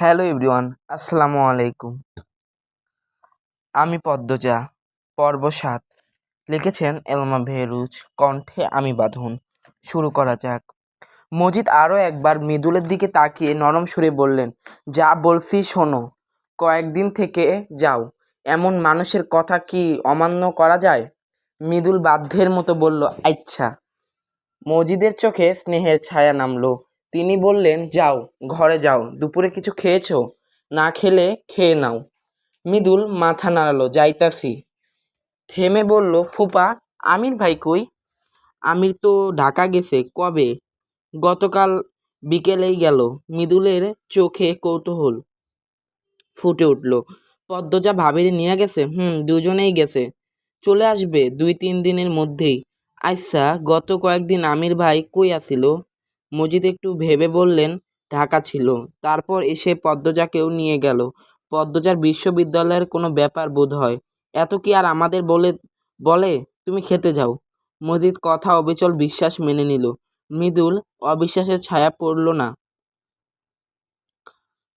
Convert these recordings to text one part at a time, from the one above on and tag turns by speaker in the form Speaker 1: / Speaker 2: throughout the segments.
Speaker 1: Hello everyone, আসসালামু আলাইকুম। আমি পদ্মজা, পর্ব সাত। লিখেছেন এলমা ভেরুজ, কণ্ঠে আমি বাঁধন। শুরু করা যাক। মজিদ আরও একবার মৃদুলের দিকে তাকিয়ে নরম সুরে বললেন, যা বলছি শোনো। কয়েকদিন থেকে যাও। এমন মানুষের কথা কি অমান্য করা যায়? মৃদুল বাধ্যের মতো বলল আচ্ছা। মজিদের চোখে স্নেহের ছায়া নামলো। তিনি বললেন, যাও, ঘরে যাও, দুপুরে কিছু খেয়েছো? না খেলে খেয়ে নাও। মৃদুল মাথা নাড়ালো, যাইতাছি। থেমে বলল, ফুপা, আমির ভাই কই? আমির তো ঢাকা গেছে, কবে? গতকাল বিকেলেই গেল। মৃদুলের চোখে কৌতূহল ফুটে উঠল। পদ্মজা ভাবির নিয়ে গেছে? হুম, দুজনেই গেছে। চলে আসবে দুই তিন দিনের মধ্যেই। আচ্ছা গত কয়েকদিন আমির ভাই কই আসিল মজিদ একটু ভেবে বললেন, ঢাকা ছিল। তারপর এসে পদ্মজাকেও নিয়ে গেল। পদ্মজার বিশ্ববিদ্যালয়ের কোনো ব্যাপার বোধ হয়। এত কি আর আমাদের বলে বলে? তুমি খেতে যাও। মজিদ কথা অবিচল বিশ্বাস মেনে নিল। মৃদুল, অবিশ্বাসের ছায়া পড়ল না।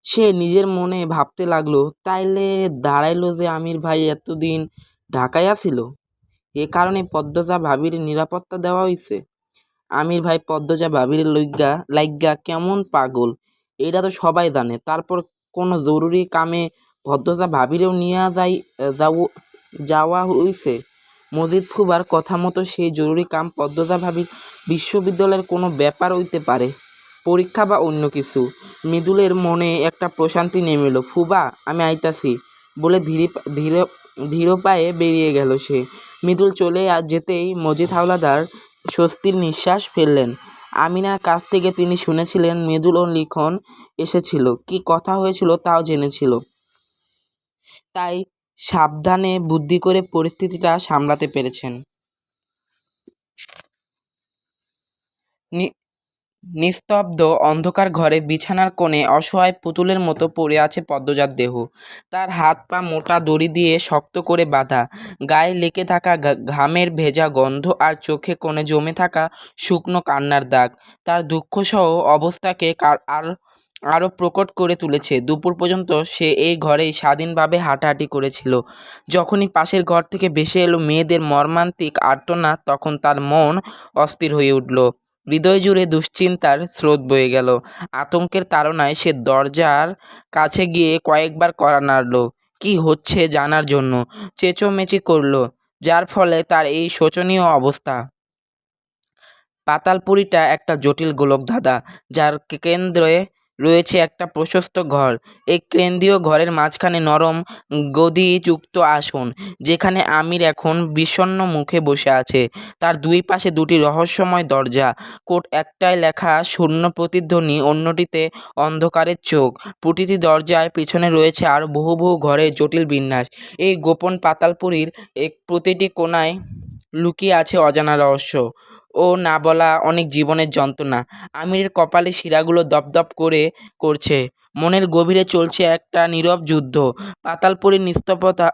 Speaker 1: সে নিজের মনে ভাবতে লাগল, তাইলে দাঁড়াইলো যে আমির ভাই এতদিন ঢাকায় আসিল এ কারণে পদ্মজা ভাবির নিরাপত্তা দেওয়া হইছে। আমির ভাই পদ্মজা ভাবির লইগা লাইগা কেমন পাগল? এটা তো সবাই জানে। তারপর কোনো জরুরি কামে পদ্মজা ভাবিরেও নিয়ে যাই, যাও, যাওয়া হইছে? মজিদ ফুবার কথা মতো সেই জরুরি কাম পদ্মজা ভাবির বিশ্ববিদ্যালয়ের কোনো ব্যাপার হইতে পারে? পরীক্ষা বা অন্য কিছু? মৃদুলের মনে একটা প্রশান্তি নেমে এলো ফুবা, আমি আইতাছি। বলে ধীরে ধীরে ধীর পায়ে বেরিয়ে গেল সে। মৃদুল চলে যেতেই মজিদ হাওলাদার স্বস্তির নিঃশ্বাস ফেললেন। আমিনার কাছ থেকে তিনি শুনেছিলেন মৃদুল ও লিখন এসেছিল। কি কথা হয়েছিল তাও জেনেছিল। তাই সাবধানে বুদ্ধি করে পরিস্থিতিটা সামলাতে পেরেছেন। নিস্তব্ধ অন্ধকার ঘরে বিছানার কোণে অসহায় পুতুলের মতো পড়ে আছে পদ্মজার দেহ। তার হাত পা মোটা দড়ি দিয়ে শক্ত করে বাঁধা। গায়ে লেগে থাকা ঘামের ভেজা গন্ধ আর চোখে কোণে জমে থাকা শুকনো কান্নার দাগ। তার দুঃখসহ অবস্থাকে আর, আরও প্রকট করে তুলেছে। দুপুর পর্যন্ত সে এই ঘরেই স্বাধীনভাবে হাঁটাহাঁটি করেছিল। যখনই পাশের ঘর থেকে ভেসে এলো মেয়েদের মর্মান্তিক আর্তনা তখন তার মন অস্থির হয়ে উঠল। হৃদয় জুড়ে দুশ্চিন্তার স্রোত বয়ে গেল। আতঙ্কের তাড়নায় সে দরজার কাছে গিয়ে কয়েকবার কড়া নাড়ল। কি হচ্ছে জানার জন্য? চেঁচোমেচি করল, যার ফলে তার এই শোচনীয় অবস্থা। পাতালপুরিটা একটা জটিল গোলক গোলকধাঁধা, যার কেন্দ্রে রয়েছে একটা প্রশস্ত ঘর। এই কেন্দ্রীয় ঘরের মাঝখানে নরম গদিযুক্ত আসন, যেখানে আমির এখন বিষণ্ণ মুখে বসে আছে। তার দুই পাশে দুটি রহস্যময় দরজা, কোট একটায় লেখা শূন্য প্রতিধ্বনি, অন্যটিতে অন্ধকারের চোখ। প্রতিটি দরজায় পিছনে রয়েছে আর বহু বহু ঘরের জটিল বিন্যাস। এই গোপন পাতালপুরীর এক প্রতিটি কোণায় লুকিয়ে আছে অজানা রহস্য। ও না বলা অনেক জীবনের যন্ত্রণা। আমিরের কপালে শিরাগুলো দপদপ করে করছে। মনের গভীরে চলছে একটা নীরব যুদ্ধ। পাতালপুরীর নিস্তব্ধতা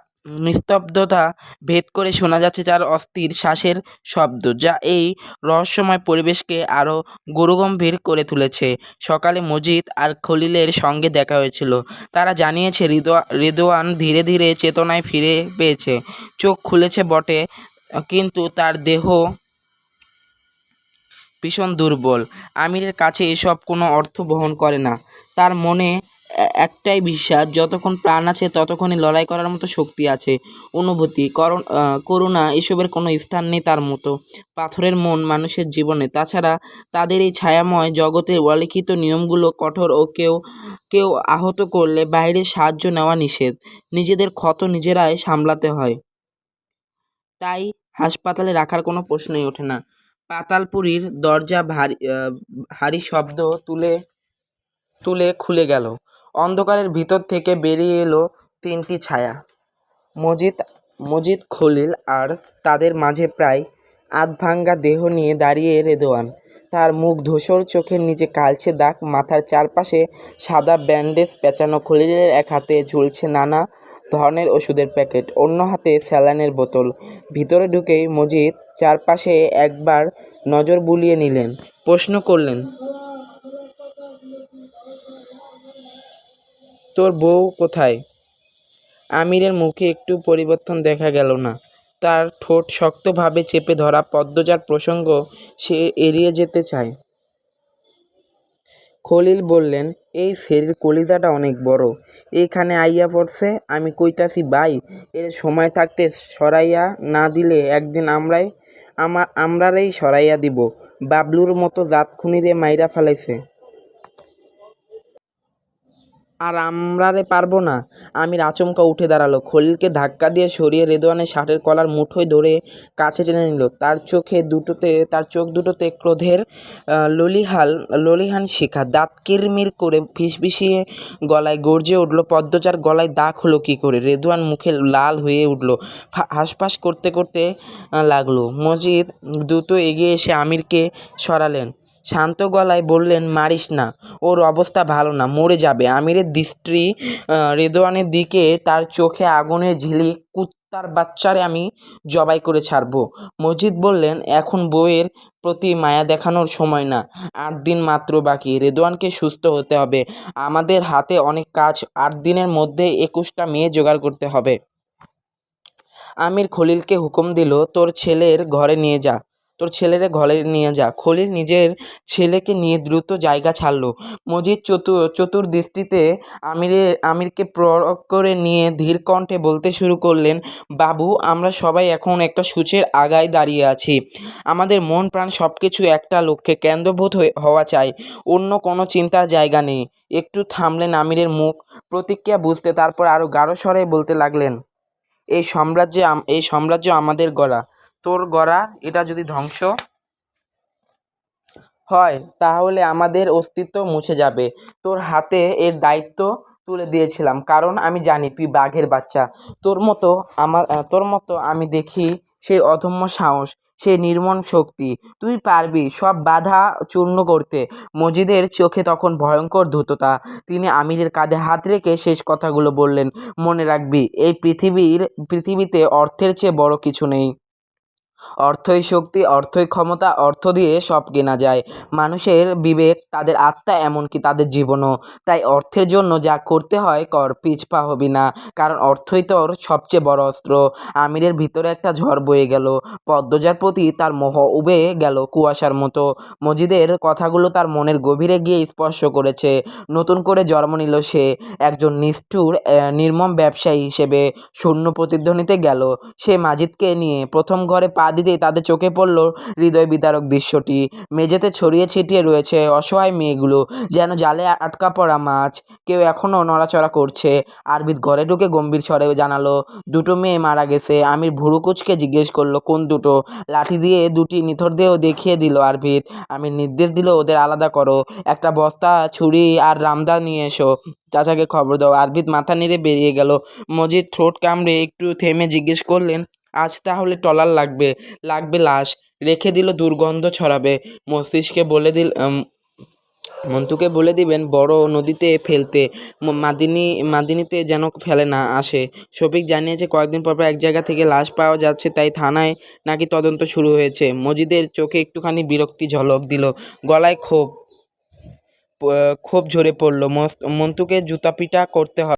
Speaker 1: নিস্তব্ধতা ভেদ করে শোনা যাচ্ছে তার অস্থির শ্বাসের শব্দ, যা এই রহস্যময় পরিবেশকে আরও গুরুগম্ভীর করে তুলেছে। সকালে মজিদ আর খলিলের সঙ্গে দেখা হয়েছিল। তারা জানিয়েছে রিদোয়া রিদোয়ান ধীরে ধীরে চেতনায় ফিরে পেয়েছে। চোখ খুলেছে বটে, কিন্তু তার দেহ ভীষণ দুর্বল। আমিরের কাছে এসব কোনো অর্থ বহন করে না। তার মনে একটাই বিশ্বাস, যতক্ষণ প্রাণ আছে ততক্ষণই লড়াই করার মতো শক্তি আছে, অনুভূতি, করণ এসবের কোনো স্থান নেই তার মতো। পাথরের মন মানুষের জীবনে। তাছাড়া তাদের এই ছায়াময় জগতের অলিখিত নিয়মগুলো কঠোর ও কেউ কেউ আহত করলে বাইরের সাহায্য নেওয়া নিষেধ। নিজেদের ক্ষত নিজেরাই সামলাতে হয়। তাই হাসপাতালে রাখার কোনো প্রশ্নই ওঠে না। পাতালপুরীর দরজা ভারী ভারী শব্দ তুলে তুলে খুলে গেল। অন্ধকারের ভিতর থেকে বেরিয়ে এলো তিনটি ছায়া। মজিদ মজিদ খলিল আর তাদের মাঝে প্রায় আধভাঙ্গা দেহ নিয়ে দাঁড়িয়ে রেদোয়ান। তার মুখ ধূসর, চোখের নিচে কালচে দাগ, মাথার চারপাশে সাদা ব্যান্ডেজ পেঁচানো, খলিলের এক হাতে ঝুলছে নানা ধরনের ওষুধের প্যাকেট, অন্য হাতে স্যালাইনের বোতল। ভিতরে ঢুকেই মজিদ চারপাশে একবার নজর বুলিয়ে নিলেন। প্রশ্ন করলেন, তোর বউ কোথায়? আমিরের মুখে একটু পরিবর্তন দেখা গেল না। তার ঠোঁট শক্তভাবে চেপে ধরা পদ্মজার প্রসঙ্গ সে এড়িয়ে যেতে চায়। খলিল বললেন, এই সেরির কলিজাটা অনেক বড়। এখানে আইয়া পড়ছে, আমি কইতাছি বাই এর সময় থাকতে সরাইয়া না দিলে একদিন আমরাই আমা আমরারেই সরাইয়া দিব। বাবলুর মতো জাত খুনিরে মাইরা ফেলাইছে। আর আমরা আমরারে পারব না। আমির আচমকা উঠে দাঁড়াল, খলিলকে ধাক্কা দিয়ে সরিয়ে রেদওয়ানের শার্টের কলার মুঠোয় ধরে কাছে টেনে নিল। তার চোখে দুটোতে, তার চোখ দুটোতে ক্রোধের ললিহাল, ললিহান শিখা, দাঁত কিরমির করে ফিসফিসিয়ে গলায় গর্জে উঠল পদ্মচার গলায় দাগ হলো কী করে? রেদওয়ান মুখে লাল হয়ে উঠল হাঁসফাঁস করতে করতে লাগল। মজিদ দ্রুত এগিয়ে এসে আমিরকে সরালেন। শান্ত গলায় বললেন, মারিস না, ওর অবস্থা ভালো না, মরে যাবে। আমিরের দৃষ্টি রেদোয়ানের দিকে, তার চোখে আগুনের ঝিলিক কুত্তার বাচ্চারে আমি জবাই করে ছাড়বো। মজিদ বললেন, এখন বউয়ের প্রতি মায়া দেখানোর সময় না, আট দিন মাত্র বাকি, রেদোয়ানকে সুস্থ হতে হবে। আমাদের হাতে অনেক কাজ, আট দিনের মধ্যে একুশটা মেয়ে জোগাড় করতে হবে। আমির খলিলকে হুকুম দিল, তোর ছেলের ঘরে নিয়ে যা। তোর ছেলেরে ঘরে নিয়ে যা। খলিল নিজের ছেলেকে নিয়ে দ্রুত জায়গা ছাড়লো। মজিদ চতুর চতুর্দৃষ্টিতে আমিরে, আমিরকে প্রয়োগ করে নিয়ে ধীর কণ্ঠে বলতে শুরু করলেন, বাবু, আমরা সবাই এখন একটা সূচের আগায় দাঁড়িয়ে আছি। আমাদের মন প্রাণ সব কিছু একটা লক্ষ্যে কেন্দ্রবোধ হওয়া চাই। অন্য কোনো চিন্তার জায়গা নেই। একটু থামলেন আমিরের মুখ। প্রতিক্রিয়া বুঝতে তারপর আরও গাঢ় স্বরে বলতে লাগলেন, এই সাম্রাজ্যে এই সাম্রাজ্য আমাদের গড়া। তোর গড়া, এটা যদি ধ্বংস হয়, তাহলে আমাদের অস্তিত্ব মুছে যাবে। তোর হাতে এর দায়িত্ব তুলে দিয়েছিলাম, কারণ আমি জানি তুই বাঘের বাচ্চা। তোর মতো আমার তোর মতো আমি দেখি সেই অধম্য সাহস, সেই নির্মম শক্তি। তুই পারবি সব বাধা চূর্ণ করতে। মজিদের চোখে তখন ভয়ঙ্কর ধূততা তিনি আমিরের কাঁধে হাত রেখে শেষ কথাগুলো বললেন, মনে রাখবি, এই পৃথিবীর পৃথিবীতে অর্থের চেয়ে বড় কিছু নেই। অর্থই শক্তি, অর্থই ক্ষমতা, অর্থ দিয়ে সব কেনা যায়। মানুষের বিবেক, তাদের আত্মা এমনকি তাদের জীবনও। তাই অর্থের জন্য যা করতে হয় কর, পিছপা হবি না। কারণ অর্থই তোর সবচেয়ে বড় অস্ত্র। আমিরের ভিতরে একটা ঝড় বয়ে গেল। পদ্মজার প্রতি তার মোহ উবে গেল কুয়াশার মতো। মজিদের কথাগুলো তার মনের গভীরে গিয়ে স্পর্শ করেছে। নতুন করে জন্ম নিল সে। একজন নিষ্ঠুর নির্মম ব্যবসায়ী হিসেবে শূন্য প্রতিধ্বনিতে গেল। সে মাজিদকে নিয়ে প্রথম ঘরে পা দিতেই তাদের চোখে পড়ল হৃদয় বিদারক দৃশ্যটি। মেঝেতে ছড়িয়ে ছিটিয়ে রয়েছে অসহায় মেয়েগুলো, যেন জালে আটকা পড়া মাছ। কেউ এখনও নড়াচড়া করছে। আরবিদ ঘরে ঢুকে গম্ভীর স্বরে জানালো, দুটো মেয়ে মারা গেছে। আমির ভুরু কুচকে জিজ্ঞেস করল, কোন দুটো? লাঠি দিয়ে দুটি নিথর দেহ দেখিয়ে দিল আরবিদ। আমি নির্দেশ দিল, ওদের আলাদা করো। একটা বস্তা, ছুরি আর রামদা নিয়ে এসো। চাচাকে খবর দাও। আরবিদ মাথা নেড়ে বেরিয়ে গেল। মজিদ ঠোঁট কামড়ে একটু থেমে জিজ্ঞেস করলেন আজ তাহলে টলার লাগবে লাগবে লাশ। রেখে দিল দুর্গন্ধ ছড়াবে। মস্তিষ্কে বলে দিল মন্তুকে বলে দিবেন, বড় নদীতে ফেলতে। মাদিনী, মাদিনীতে যেন ফেলে না আসে। শফিক জানিয়েছে, কয়েকদিন পর এক জায়গা থেকে লাশ পাওয়া যাচ্ছে, তাই থানায় নাকি তদন্ত শুরু হয়েছে। মজিদের চোখে একটুখানি বিরক্তি ঝলক দিল, গলায় ক্ষোভ ক্ষোভ ঝরে পড়ল। মস্ত- মন্টুকে জুতাপিটা করতে হবে